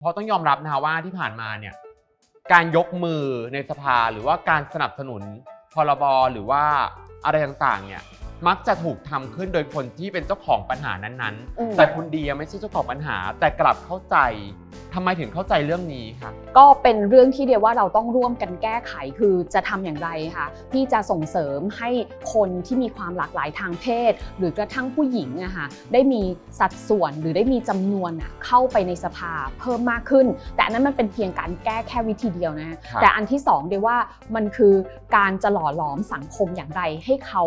เพราะต้องยอมรับนะคะว่าที่ผ่านมาเนี่ยการยกมือในสภาหรือว่าการสนับสนุนพรบหรือว่าอะไรต่างๆเนี่ยมักจะถูกทำขึ้นโดยคนที่เป็นเจ้าของปัญหานั้นอืมๆแต่คุณเดียไม่ใช่เจ้าของปัญหา แต่กลับเข้าใจ ทำไมถึงเข้าใจเรื่องนี้คะ ก็เป็นเรื่องที่เดียวว่าเราต้องร่วมกันแก้ไขคือจะทำอย่างไรคะที่จะส่งเสริมให้คนที่มีความหลากหลายทางเพศ หรือกระทั่งผู้หญิงอะค่ะได้มีสัดส่วนหรือได้มีจำนวนอะเข้าไปในสภาเพิ่มมากขึ้น แต่อันนั้นมันเป็นเพียงการแก้แค่วิธีเดียวนะครับแต่อันที่สองเดียวว่ามันคือการจะหล่อหลอมสังคมอย่างไร ให้เขา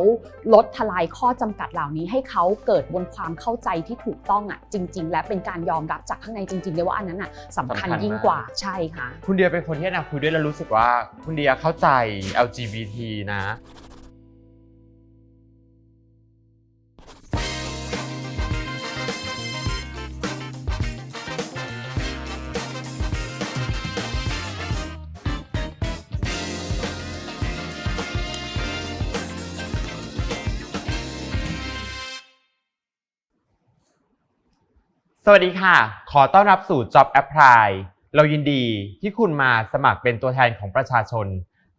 ลดทลายข้อจำกัดเหล่านี้ ให้เขาเกิดบนความเข้าใจที่ถูกต้องอะจริง ๆ และเป็นการยอมรับจากข้างในจริงๆเดียวว่าอันนั้นอะสำคัญยิ่งกว่าใช่ค่ะ คุณเดียเป็นคนที่นาคุยด้วยแล้วรู้สึกว่าคุณเดียเข้าใจ LGBT นะ สวัสดีค่ะ ขอต้อนรับสู่ Job Apply เรายินดีที่คุณมาสมัครเป็นตัวแทนของประชาชน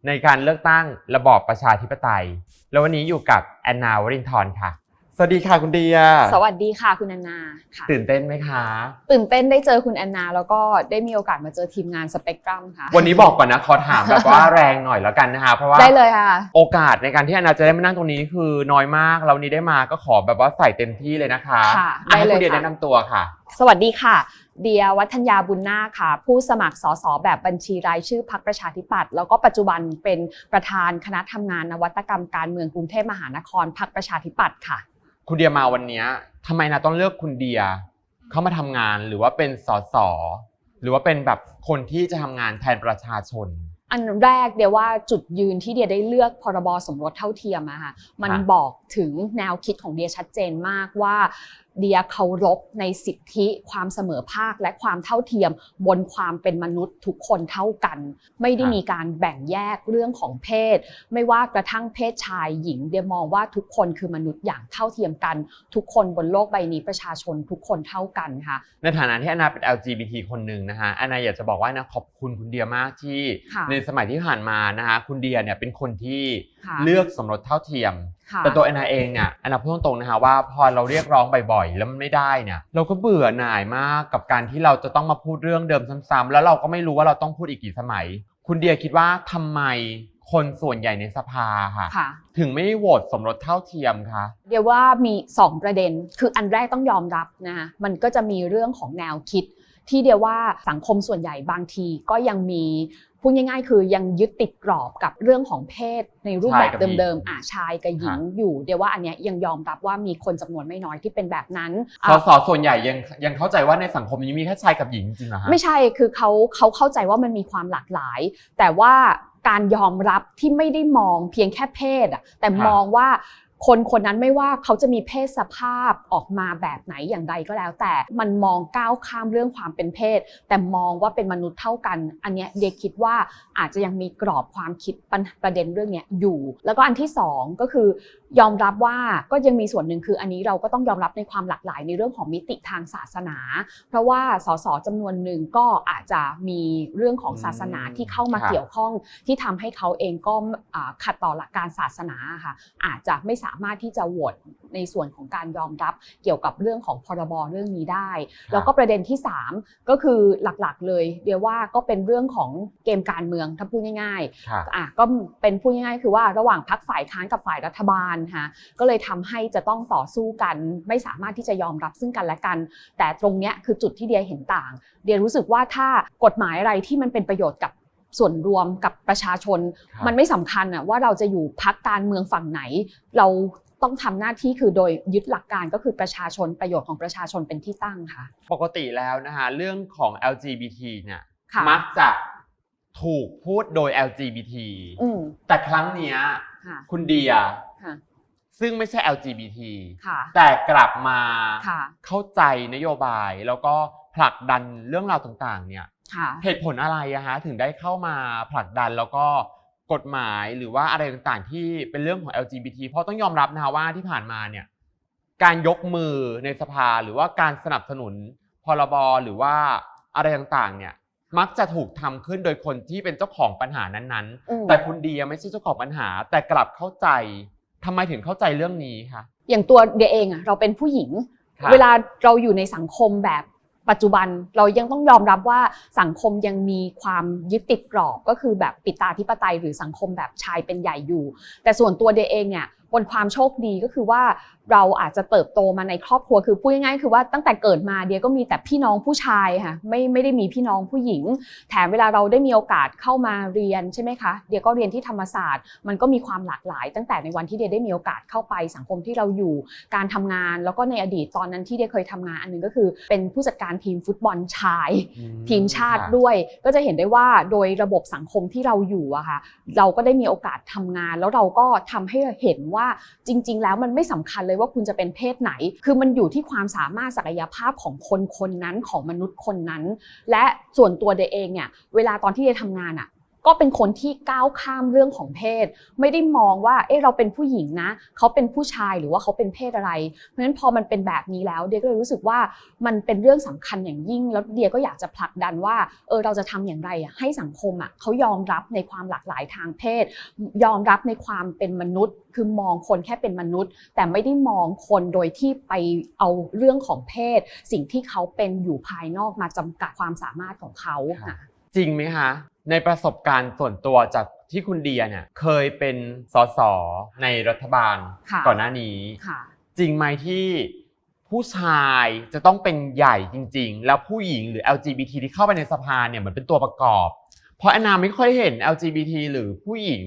ในการเลือกตั้งระบอบประชาธิปไตย แล้ววันนี้อยู่กับแอนนาวรินทร์ค่ะ สวัสดีค่ะคุณเดียสวัสดีค่ะคุณแอนนาค่ะตื่นเต้นไหมคะ ตื่นเต้นได้เจอคุณแอนนา แล้วก็ได้มีโอกาสมาเจอทีมงานสเปกตรัมค่ะ วันนี้บอกก่อนนะขอถามแบบว่าแรงหน่อยแล้วกันนะคะ เพราะว่าได้เลยค่ะ โอกาสในการที่แอนนาจะได้มานั่งตรงนี้คือน้อยมากเรานี้ได้มาก็ขอแบบว่าใส่เต็มที่เลยนะคะค่ะอะให้ได้เลยคุณเดียค่ะแนะนำตัวค่ะ สวัสดีค่ะ เดียวัฒนยาบุญนาคค่ะ ผู้สมัครสสแบบบัญชีรายชื่อพักประชาธิปัตย์แล้วก็ปัจจุบันเป็นประธานคณะทำงานนวัตกรรมการเมืองกรุงเทพมหานครพักประชาธิปัตย์ค่ะ คุณเดียมาวันเนี้ยทำไมนะต้องเลือกคุณเดียเข้ามาทำงานหรือว่าเป็นสสหรือว่าเป็นแบบคนที่จะทำงานแทนประชาชน อันแรกเดียว่าจุดยืนที่เดียได้เลือกพรบสมรสเท่าเทียมอะค่ะมันค่ะบอกถึงแนวคิดของเดียชัดเจนมากว่า เดียเคารพในสิทธิความเสมอภาคและความเท่าเทียมบนความเป็นมนุษย์ทุกคนเท่ากัน ไม่ได้มีการแบ่งแยกเรื่องของเพศ ไม่ว่ากระทั่งเพศชายหญิง เดียมองว่าทุกคนคือมนุษย์อย่างเท่าเทียมกัน ทุกคนบนโลกใบนี้ประชาชนทุกคนเท่ากันค่ะ ในฐานะที่แอนนาเป็น LGBT คนหนึ่งนะคะแอนนาอยากจะบอกว่านะขอบคุณคุณเดียมากที่ค่ะในสมัยที่ผ่านมานะคะคุณเดียเนี่ยเป็นคนที่ค่ะเลือกสมรสเท่าเทียมค่ะแต่ตัวแอนนาเองเนี่ยแอนนาพูดตรงๆนะคะว่าพอเราเรียกร้องบ่อยๆ แล้วมันไม่ได้เนี่ยเราก็เบื่อหน่ายมากกับการที่เราจะต้องมาพูดเรื่องเดิมซ้ำๆแล้วเราก็ไม่รู้ว่าเราต้องพูดอีกกี่สมัย คุณเดียคิดว่าทำไมคนส่วนใหญ่ในสภาค่ะค่ะ ถึงไม่โหวตสมรสเท่าเทียมคะเดี๋ยวว่ามี 2 ประเด็น คืออันแรกต้องยอมรับนะคะมันก็จะมีเรื่องของแนวคิดที่เดียวว่าสังคมส่วนใหญ่บางทีก็ยังมี พูดง่ายๆ คือยังยึดติดกรอบกับเรื่องของเพศในรูปแบบเดิมๆอ่าชายกับหญิงอยู่ เดียวว่าอันเนี้ยยังยอมรับว่ามีคนจำนวนไม่น้อยที่เป็นแบบนั้นสอะสส่วนใหญ่ยังยังเข้าใจว่าในสังคมนี้มีแค่ชายกับหญิงจริงๆเหรอฮะไม่ใช่คือเขาเขาเข้าใจว่ามันมีความหลากหลาย แต่ว่าการยอมรับที่ไม่ได้มองเพียงแค่เพศอะแต่ครับมองว่า คนคนนั้นไม่ว่าเขาจะมีเพศสภาพออกมาแบบไหนอย่างไรก็แล้ว แต่มันมองก้าวข้ามเรื่องความเป็นเพศ แต่มองว่าเป็นมนุษย์เท่ากัน อันเนี้ยเดียคิดว่าอาจจะยังมีกรอบความคิดปัญประเด็นเรื่องเนี้ยอยู่ แล้วก็อันที่สองก็คือยอมรับว่าก็ยังมีส่วนหนึ่งคืออันนี้เราก็ต้องยอมรับในความหลากหลายในเรื่องของมิติทางศาสนา เพราะว่าสสจำนวนหนึ่งก็อาจจะมีเรื่องของศาสนาที่เข้ามาครับเกี่ยวข้องที่ทำให้เขาเองก็อ่าขัดต่อหลักการศาสนาค่ะอาจจะไม่สามารถที่จะโหวตในส่วนของการยอมรับเกี่ยวกับเรื่องของพรบเรื่องนี้ได้ แล้วก็ประเด็นที่ 3 ก็คือหลักๆ เลย เดียวว่าก็เป็นเรื่องของเกมการเมืองถ้าพูดง่ายๆค่ะอะก็เป็นพูดง่ายๆ คือว่าระหว่างพักฝ่ายค้านกับฝ่ายรัฐบาลค่ะก็เลยทำให้จะต้องต่อสู้กันไม่สามารถที่จะยอมรับซึ่งกันและกัน แต่ตรงเนี้ยคือจุดที่เดียเห็นต่าง เดียรู้สึกว่าถ้ากฎหมายอะไรที่มันเป็นประโยชน์กับ ส่วนรวมกับประชาชนครับมันไม่สำคัญอะว่าเราจะอยู่พักการเมืองฝั่งไหน เราต้องทำหน้าที่คือโดยยึดหลักการก็คือประชาชนประโยชน์ของประชาชนเป็นที่ตั้งค่ะ ปกติแล้วนะคะเรื่องของ LGBT เนี่ยค่ะมักจะถูกพูดโดย LGBT อืมแต่ครั้งเนี้ยค่ะคุณเดียค่ะซึ่งไม่ใช่ LGBT ค่ะแต่กลับมาค่ะเข้าใจนโยบายแล้วก็ผลักดันเรื่องราวต่างๆ เนี่ย ค่ะ เหตุผลอะไรอะฮะถึงได้เข้ามาผลักดันแล้วก็กฎหมายหรือว่าอะไรต่างๆ ที่เป็นเรื่องของ LGBT เพราะต้องยอมรับนะคะว่าที่ผ่านมาเนี่ยการยกมือในสภาหรือว่าการสนับสนุนพรบหรือว่าอะไรต่างๆ เนี่ยมักจะถูกทำขึ้นโดยคนที่เป็นเจ้าของปัญหานั้นอืมๆแต่คุณเดียไม่ใช่เจ้าของปัญหา แต่กลับเข้าใจทำไมถึงเข้าใจเรื่องนี้คะอย่างตัวเดียเองอะเราเป็นผู้หญิงค่ะเวลาเราอยู่ในสังคมแบบ ปัจจุบันเรายังต้องยอมรับว่าสังคมยังมีความยึดติดกรอบก็คือแบบปิตาธิปไตยหรือสังคมแบบชายเป็นใหญ่อยู่ แต่ส่วนตัวเดเองเนี่ยบนความโชคดีก็คือว่า เราอาจจะเติบโตมาในครอบครัวคือพูดง่ายๆคือว่าตั้งแต่เกิดมาเดียก็มีแต่พี่น้องผู้ชายค่ะไม่ไม่ได้มีพี่น้องผู้หญิง แถมเวลาเราได้มีโอกาสเข้ามาเรียนใช่ไหมคะเดียก็เรียนที่ธรรมศาสตร์ มันก็มีความหลากหลาย ตั้งแต่ในวันที่เดียได้มีโอกาสเข้าไปสังคมที่เราอยู่การทำงาน แล้วก็ในอดีตตอนนั้นที่เดียเคยทำงานอันหนึงก็คือ เป็นผู้จัดการทีมฟุตบอลชาย ทีมชาติค่ะด้วย ก็จะเห็นได้ว่าโดยระบบสังคมที่เราอยู่อะค่ะเราก็ได้มีโอกาสทำงาน แล้วเราก็ทำให้เห็นว่าจริง ๆ แล้วมันไม่สำคัญเลยว่าคุณจะเป็นเพศไหน คือมันอยู่ที่ความสามารถศักยภาพของคนคนนั้นของมนุษย์คนนั้น และส่วนตัวเดเองเนี่ยเวลาตอนที่เดยทำงานอะ ก็เป็นคนที่ก้าวข้ามเรื่องของเพศ ไม่ได้มองว่าเอ๊ะเราเป็นผู้หญิงนะเขาเป็นผู้ชายหรือว่าเขาเป็นเพศอะไร เพราะฉะนั้นพอมันเป็นแบบนี้แล้ว เดียก็เลยรู้สึกว่ามันเป็นเรื่องสำคัญอย่างยิ่ง แล้วเดียก็อยากจะผลักดันว่าเออเราจะทำอย่างไรอะให้สังคมอะเขายอมรับในความหลากหลายทางเพศ ยอมรับในความเป็นมนุษย์ คือมองคนแค่เป็นมนุษย์ แต่ไม่ได้มองคนโดยที่ไปเอาเรื่องของเพศ สิ่งที่เขาเป็นอยู่ภายนอกมาจำกัดความสามารถของเขาจริงไหมคะ ในประสบการณ์ส่วนตัวจากที่คุณเดียเนี่ยเคยเป็นสสในรัฐบาลค่ะก่อนหน้านี้ ค่ะ จริงไหมที่ผู้ชายจะต้องเป็นใหญ่จริง ๆ แล้วผู้หญิงหรือ LGBT ที่เข้าไปในสภาเนี่ยเหมือนเป็นตัวประกอบ เพราะแอนนาไม่ค่อยเห็น LGBT หรือผู้หญิง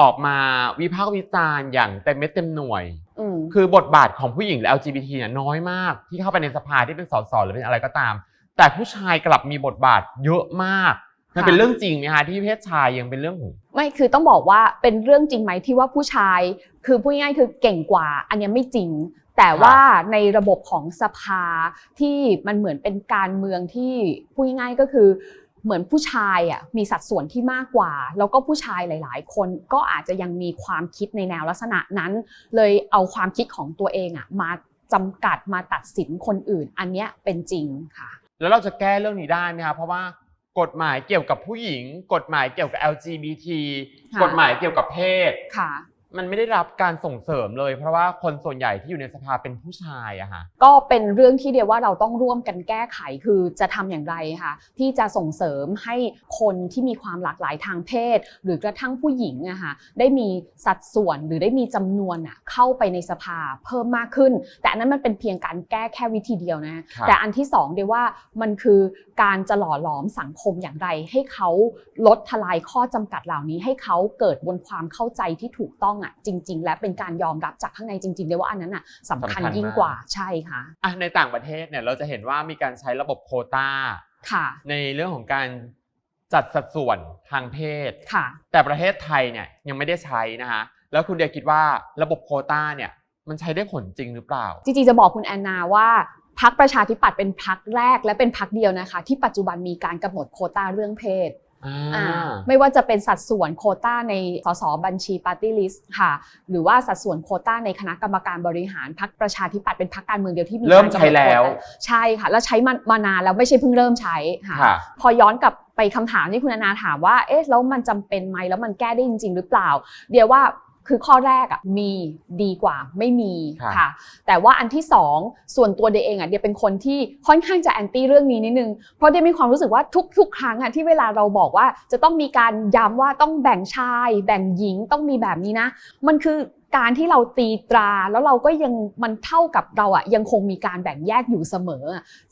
ออกมาวิพากษ์วิจารณ์อย่างเต็มเม็ดเต็มหน่วย อืม คือบทบาทของผู้หญิงหรือ LGBT เนี่ยน้อยมากที่เข้าไปในสภาที่เป็นสสหรือเป็นอะไรก็ตาม แต่ผู้ชายกลับมีบทบาทเยอะมาก มันเป็นค่ะเรื่องจริงไหมคะที่เพศชายยังเป็นเรื่องของไม่คือต้องบอกว่าเป็นเรื่องจริงไหมที่ว่าผู้ชาย คือพูดง่ายๆคือเก่งกว่า อันเนี้ยไม่จริง แต่ว่าในระบบของสภาที่มันเหมือนเป็นการเมืองที่พูดง่ายๆก็คือเหมือนผู้ชายอะมีสัดส่วนที่มากกว่า แล้วก็ผู้ชายหลาย ๆ คนก็อาจจะยังมีความคิดในแนวลักษณะนั้น เลยเอาความคิดของตัวเองอะมาจำกัดมาตัดสินคนอื่น อันเนี้ยเป็นจริงค่ะ แล้วเราจะแก้เรื่องนี้ได้ไหมคะเพราะว่า กฎหมายเกี่ยวกับผู้หญิง กฎหมายเกี่ยวกับ LGBT ค่ะ กฎหมายเกี่ยวกับเพศ ค่ะ มันไม่ได้รับการส่งเสริมเลย เพราะว่าคนส่วนใหญ่ที่อยู่ในสภาเป็นผู้ชายอะค่ะ ก็เป็นเรื่องที่เดียวว่าเราต้องร่วมกันแก้ไขคือจะทำอย่างไรค่ะที่จะส่งเสริมให้คนที่มีความหลากหลายทางเพศ หรือกระทั่งผู้หญิงอะค่ะได้มีสัดส่วนหรือได้มีจำนวนอะเข้าไปในสภาเพิ่มมากขึ้น แต่อันนั้นมันเป็นเพียงการแก้แค่วิธีเดียวนะครับแต่อันที่สองเดียวว่ามันคือการจะหล่อหลอมสังคมอย่างไร ให้เขาลดทลายข้อจำกัดเหล่านี้ให้เขาเกิดบนความเข้าใจที่ถูกต้องอะจริง ๆ และเป็นการยอมรับจากข้างในจริงๆเดียวว่าอันนั้นอะสำคัญสำคัญยิ่งมากกว่าใช่ค่ะอะในต่างประเทศเนี่ยเราจะเห็นว่ามีการใช้ระบบโควตาค่ะในเรื่องของการจัดสัดส่วนทางเพศค่ะ แต่ประเทศไทยเนี่ยยังไม่ได้ใช้นะคะแล้วคุณเดียคิดว่าระบบโควตาเนี่ยมันใช้ได้ผลจริงหรือเปล่า จริงๆจะบอกคุณแอนนาว่าพักประชาธิปัตย์เป็นพักแรกและเป็นพักเดียวนะคะ ที่ปัจจุบันมีการกำหนดโควตาเรื่องเพศอ่าอ่า ไม่ว่าจะเป็นสัดส่วนโควตาในสสบัญชีปาร์ตี้ลิสต์ค่ะ หรือว่าสัดส่วนโควตาในคณะกรรมการบริหารพักประชาธิปัตย์เป็นพักการเมืองเดียวที่มีเริ่มการกำหนดใช้แล้วโควต้าใช่ค่ะ แล้วใช้มามานานแล้วไม่ใช่เพิ่งเริ่มใช้ค่ะค่ะพอย้อนกลับไปคำถามที่คุณอนาถามว่า เอ๊ะแล้วมันจำเป็นไหมแล้วมันแก้ได้จริง ๆ หรือเปล่า เดี๋ยวว่า คือข้อแรกอะมีดีกว่าไม่มีครับค่ะ แต่ว่าอันที่สองส่วนตัวเดยเองอะเดียเป็นคนที่ค่อนข้างจะแอนตี้เรื่องนี้นิดนึง เพราะเดียมีความรู้สึกว่าทุก ๆ ครั้งอะที่เวลาเราบอกว่าจะต้องมีการย้ำว่าต้องแบ่งชาย แบ่งหญิงต้องมีแบบนี้นะ มันคือ การที่เราตีตราแล้วเราก็ยังมันเท่ากับเราอะยังคงมีการแบ่งแยกอยู่เสมอ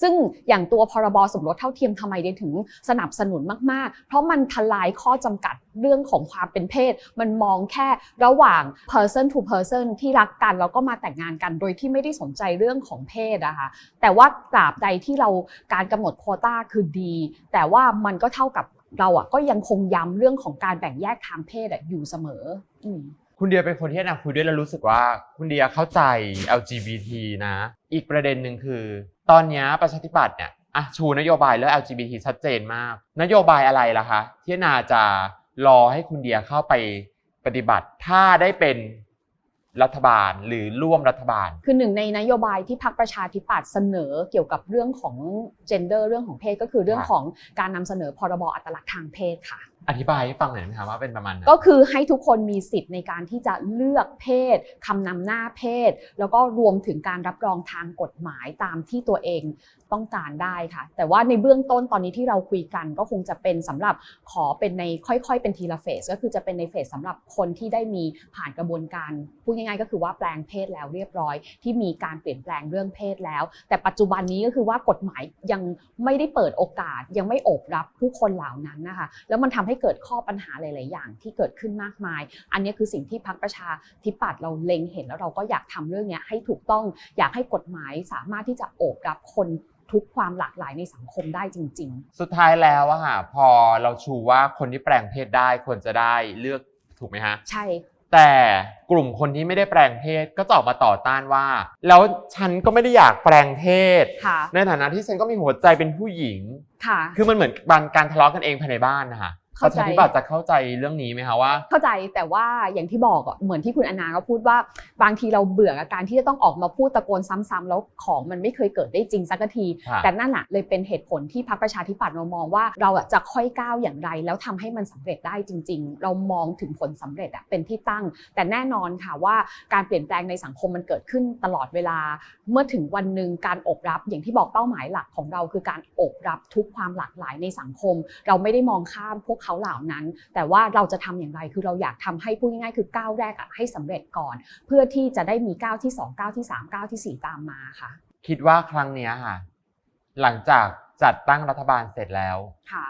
ซึ่งอย่างตัวพรบสมรสเท่าเทียมทำไมได้ถึงสนับสนุนมาก ๆ เพราะมันทลายข้อจำกัดเรื่องของความเป็นเพศ มันมองแค่ระหว่าง person to person ที่รักกันแล้วก็มาแต่งงานกันโดยที่ไม่ได้สนใจเรื่องของเพศอะค่ะแต่ว่าตราบใดที่เราการกำหนดโคต้าคือดี แต่ว่ามันก็เท่ากับเราอะก็ยังคงย้ำเรื่องของการแบ่งแยกทางเพศอะอยู่เสมออืม คุณเดียเป็นคนที่แอนนาคุยด้วยแล้วรู้สึกว่าคุณเดียเข้าใจ LGBT นะ อีกประเด็นหนึ่งคือ ตอนนี้ประชาธิปัตย์เนี่ยอะชูนโยบายเรื่อง LGBT ชัดเจนมาก นโยบายอะไรล่ะคะ ที่นาจะรอให้คุณเดียเข้าไปปฏิบัติ ถ้าได้เป็นรัฐบาลหรือร่วมรัฐบาล คือหนึ่งในนโยบายที่พรรคประชาธิปัตย์เสนอเกี่ยวกับเรื่องของ gender เรื่องของเพศก็คือเรื่องของการนำเสนอพรบอัตลักษณ์ทางเพศค่ะ อธิบายให้ฟังหน่อยนะคะว่าเป็นประมาณไหนก็คือให้ทุกคนมีสิทธิ์ในการที่จะเลือกเพศคำนำหน้าเพศ แล้วก็รวมถึงการรับรองทางกฎหมายตามที่ตัวเองต้องการได้ค่ะ แต่ว่าในเบื้องต้นตอนนี้ที่เราคุยกันก็คงจะเป็นสำหรับขอเป็นในค่อยๆ เป็นทีละเฟสก็คือจะเป็นในเฟสสำหรับคนที่ได้มีผ่านกระบวนการพูดง่ายๆ ก็คือว่าแปลงเพศแล้วเรียบร้อย ที่มีการเปลี่ยนแปลงเรื่องเพศแล้ว แต่ปัจจุบันนี้ก็คือว่ากฎหมายยังไม่ได้เปิดโอกาสยังไม่โอบรับผู้คนเหล่านั้นนะคะแล้วมันทำให้เกิดข้อปัญหาหลาย ๆ อย่างที่เกิดขึ้นมากมาย อันนี้คือสิ่งที่พรรคประชาธิปัตย์เราเล็งเห็นแล้วเราก็อยากทำเรื่องเนี้ยให้ถูกต้องอยากให้กฎหมายสามารถที่จะโอบรับคนทุกความหลากหลายในสังคมได้จริงสุดท้ายแล้วอะค่ะพอเราชูว่าคนที่แปลงเพศได้ควรจะได้เลือกถูกไหมฮะๆใช่แต่กลุ่มคนที่ไม่ได้แปลงเพศก็จะออกมาต่อต้านว่า แล้วฉันก็ไม่ได้อยากแปลงเพศค่ะในฐานะที่ฉันก็มีหัวใจเป็นผู้หญิงค่ะคือมันเหมือนการการทะเลาะกันเองภายในบ้านนะคะป เข้าระใจชาธิปัตย์จะเข้าใจเรื่องนี้ไหมคะว่า เข้าใจแต่ว่าอย่างที่บอกอะเหมือนที่คุณอนาก็พูดว่าบางทีเราเบื่อกับการที่จะต้องออกมาพูดตะโกนซ้ำๆแล้วของมันไม่เคยเกิดได้จริงสักทีค่ะแต่นั่นแหะเลยเป็นเหตุผลที่พรรคประชาธิปัตย์เรามองว่าเราอะจะค่อยก้าวอย่างไร แล้วทำให้มันสำเร็จได้จริง ๆ เรามองถึงผลสำเร็จอะเป็นที่ตั้ง แต่แน่นอนค่ะว่าการเปลี่ยนแปลงในสังคมมันเกิดขึ้นตลอดเวลา เมื่อถึงวันหนึ่งการอบรับอย่างที่บอกเป้าหมายหลักของเรา คือการอบรับทุกความหลากหลายในสังคม เราไม่ได้มองข้ามพวกเขาเหล่านั้น แต่ว่าเราจะทำอย่างไรคือเราอยากทำให้พูดง่ายๆคือก้าวแรกอะให้สำเร็จก่อน เพื่อที่จะได้มีก้าวที่สองก้าวที่สามก้าวที่สี่ตามมาค่ะ คิดว่าครั้งเนี้ยค่ะ หลังจากจัดตั้งรัฐบาลเสร็จแล้วค่ะ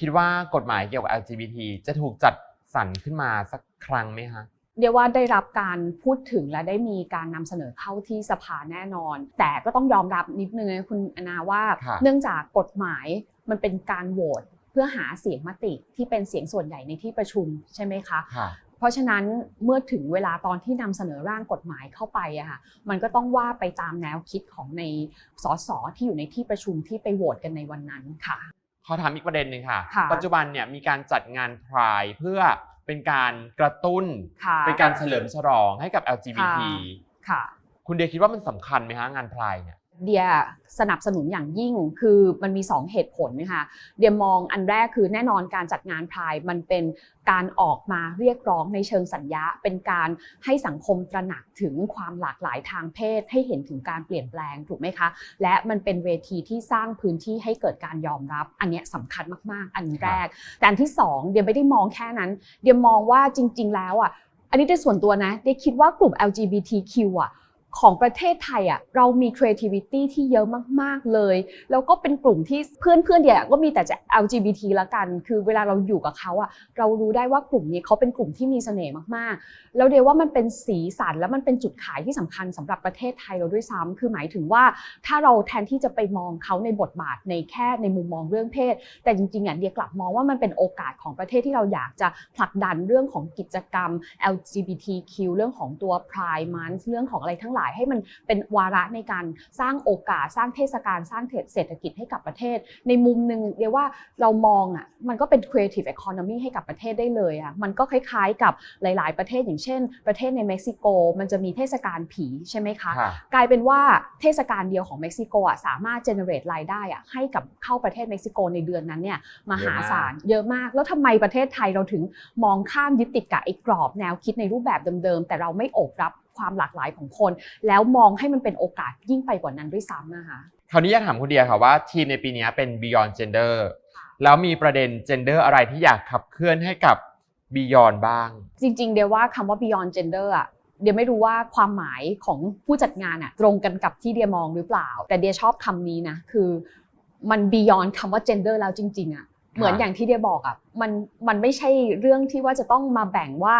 คิดว่ากฎหมายเกี่ยวกับ LGBT จะถูกจัดสรรขึ้นมาสักครั้งไหมคะเรียกว่าได้รับการพูดถึงและได้มีการนำเสนอเข้าที่สภาแน่นอน แต่ก็ต้องยอมรับนิดนึงนะคุณอนาว่าค่ะเนื่องจากกฎหมายมันเป็นการโหวต เพื่อหาเสียงมติที่เป็นเสียงส่วนใหญ่ในที่ประชุมใช่ไหมคะค่ะเพราะฉะนั้นเมื่อถึงเวลาตอนที่นำเสนอร่างกฎหมายเข้าไปอะค่ะมันก็ต้องว่าไปตามแนวคิดของในสสที่อยู่ในที่ประชุมที่ไปโหวตกันในวันนั้นค่ะขอถามอีกประเด็นหนึ่งค่ะค่ะปัจจุบันเนี่ยมีการจัดงานพรายเพื่อเป็นการกระตุ้นค่ะเป็นการเฉลิมฉลองให้กับ LGBT ค่ะ คุณเดียคิดว่ามันสำคัญไหมคะงานพรายเนี่ย เดียสนับสนุนอย่างยิ่ง คือมันมี 2 เหตุผลนะคะเดียมองอันแรกคือแน่นอนการจัดงานพายมันเป็นการออกมาเรียกร้องในเชิงสัญญา เป็นการให้สังคมตระหนักถึงความหลากหลายทางเพศ ให้เห็นถึงการเปลี่ยนแปลงถูกไหมคะ และมันเป็นเวทีที่สร้างพื้นที่ให้เกิดการยอมรับ อันนี้ยสำคัญมาก ๆ อันแรก แต่อันที่สองเดียไม่ได้มองแค่นั้น เดียมองว่าจริง ๆ แล้วอะอันนี้ในส่วนตัวนะเดียคิดว่ากลุ่ม LGBTQ อะ ของประเทศไทยอะเรามี creativity ที่เยอะมาก ๆ เลย แล้วก็เป็นกลุ่มที่เพื่อนเพื่อนๆเดียก็มีแต่จะ LGBT ละกัน คือเวลาเราอยู่กับเขาอะเรารู้ได้ว่ากลุ่มนี้เขาเป็นกลุ่มที่มีเสน่ห์มากๆ แล้วเดียว่ามันเป็นสีสันและมันเป็นจุดขายที่สำคัญสำหรับประเทศไทยเราด้วยซ้ำคือหมายถึงว่าถ้าเราแทนที่จะไปมองเขาในบทบาทในแค่ในมุมมองเรื่องเพศ แต่จริงๆอะเดียกลับมองว่ามันเป็นโอกาสของประเทศที่เราอยากจะผลักดันเรื่องของกิจกรรม LGBTQ เรื่องของตัว Pride Month เรื่องของอะไรทั้งหลายให้มันเป็นวาระในการสร้างโอกาสสร้างเทศกาลสร้างเศรษฐกิจให้กับประเทศ ในมุมหนึ่งเดียว่าเรามองอะมันก็เป็น creative economy ให้กับประเทศได้เลยอะมันก็คล้ายๆกับหลาย ๆ ประเทศอย่างเช่น ประเทศในเม็กซิโก มันจะมีเทศกาลผีใช่ไหมคะค่ะกลายเป็นว่าเทศกาลเดียวของเม็กซิโกอะสามารถ generate รายได้อะให้กับเข้าประเทศเม็กซิโกในเดือนนั้นเนี่ยมหาศาลเยอะมาก แล้วทำไมประเทศไทยเราถึงมองข้ามยึดติดกับไอ้กรอบแนวคิดในรูปแบบเดิมๆแต่เราไม่โอบรับ ความหลากหลายของคน แล้วมองให้มันเป็นโอกาสยิ่งไปกว่านั้นด้วยซ้ำนะคะคราวนี้อยากถามคุณเดียค่ะว่าทีมในปีนี้เป็น Beyond Gender แล้วมีประเด็น gender อะไรที่อยากขับเคลื่อนให้กับ Beyond บ้าง จริง ๆ เดียวว่าคำว่า beyond gender อะเดียไม่รู้ว่าความหมายของผู้จัดงานอะตรงกันกับที่เดียมองหรือเปล่า แต่เดียชอบคำนี้นะคือมัน beyond คำว่า gender แล้วจริง ๆอะเหมือนอย่างที่เดียบอกอะมันมันไม่ใช่เรื่องที่ว่าจะต้องมาแบ่งว่า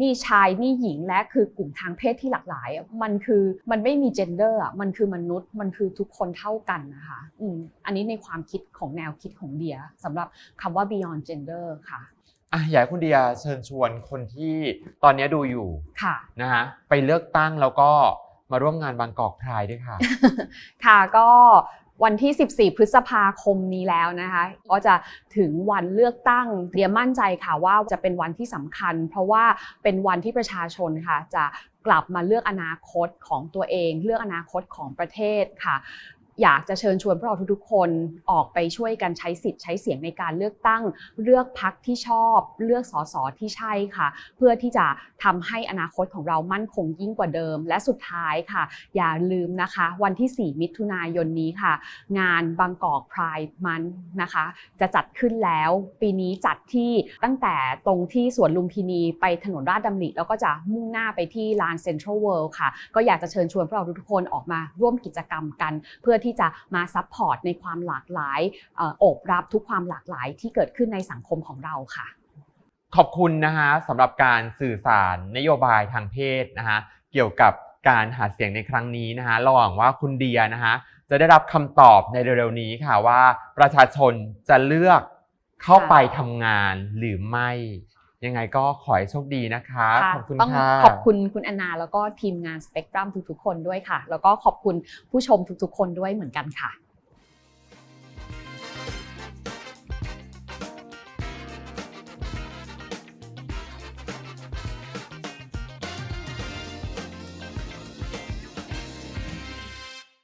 นี่ชายนี่หญิงและคือกลุ่มทางเพศที่หลากหลายอะมันคือมันไม่มี gender อะมันคือมนุษย์ มันคือทุกคนเท่ากันนะคะอืมอันนี้ในความคิดของแนวคิดของเดียสำหรับคำว่า beyond gender ค่ะอะอยากให้คุณเดียเชิญชวนคนที่ตอนนี้ดูอยู่ค่ะนะฮะไปเลือกตั้งแล้วก็มาร่วมงานบางกอกพรายด้วยค่ะ ค่ะก็ วันที่ 14 พฤษภาคมนี้แล้วนะคะ ก็จะถึงวันเลือกตั้งเดียมั่นใจค่ะว่าจะเป็นวันที่สำคัญ เพราะว่าเป็นวันที่ประชาชนค่ะจะกลับมาเลือกอนาคตของตัวเอง เลือกอนาคตของประเทศค่ะ อยากจะเชิญชวนพวกเราทุกๆคนออกไปช่วยกันใช้สิทธิ์ใช้เสียงในการเลือกตั้ง เลือกพักที่ชอบ เลือกสสที่ใช่ค่ะ เพื่อที่จะทำให้อนาคตของเรามั่นคงยิ่งกว่าเดิม และสุดท้ายค่ะ อย่าลืมนะคะ วันที่ 4 มิถุนายนนี้ค่ะ งานบางกอกพรายมันนะคะ จะจัดขึ้นแล้ว ปีนี้จัดที่ตั้งแต่ตรงที่สวนลุมพินีไปถนนราชดำริแล้วก็จะมุ่งหน้าไปที่ลานเซ็นทรัลเวิลด์ค่ะ ก็อยากจะเชิญชวนพวกเราทุกคนออกมาร่วมกิจกรรมกัน เพื่อที่จะมาซัพพอร์ตในความหลากหลายโอบรับทุกความหลากหลายที่เกิดขึ้นในสังคมของเราค่ะ ขอบคุณนะฮะสำหรับการสื่อสารนโยบายทางเพศนะฮะเกี่ยวกับการหาเสียงในครั้งนี้นะฮะระหว่างว่าคุณเดียนะฮะจะได้รับคำตอบในเร็วๆนี้ค่ะว่าประชาชนจะเลือกเข้าไปทำงานหรือไม่ ยังไงก็ขอให้โชคดีนะคะค่ะขอบคุณต้องค่ะ ขอบคุณคุณแอนนาแล้วก็ทีมงานสเปกตรัมทุกๆ คนด้วยค่ะ แล้วก็ขอบคุณผู้ชมทุกๆ คนด้วยเหมือนกันค่ะ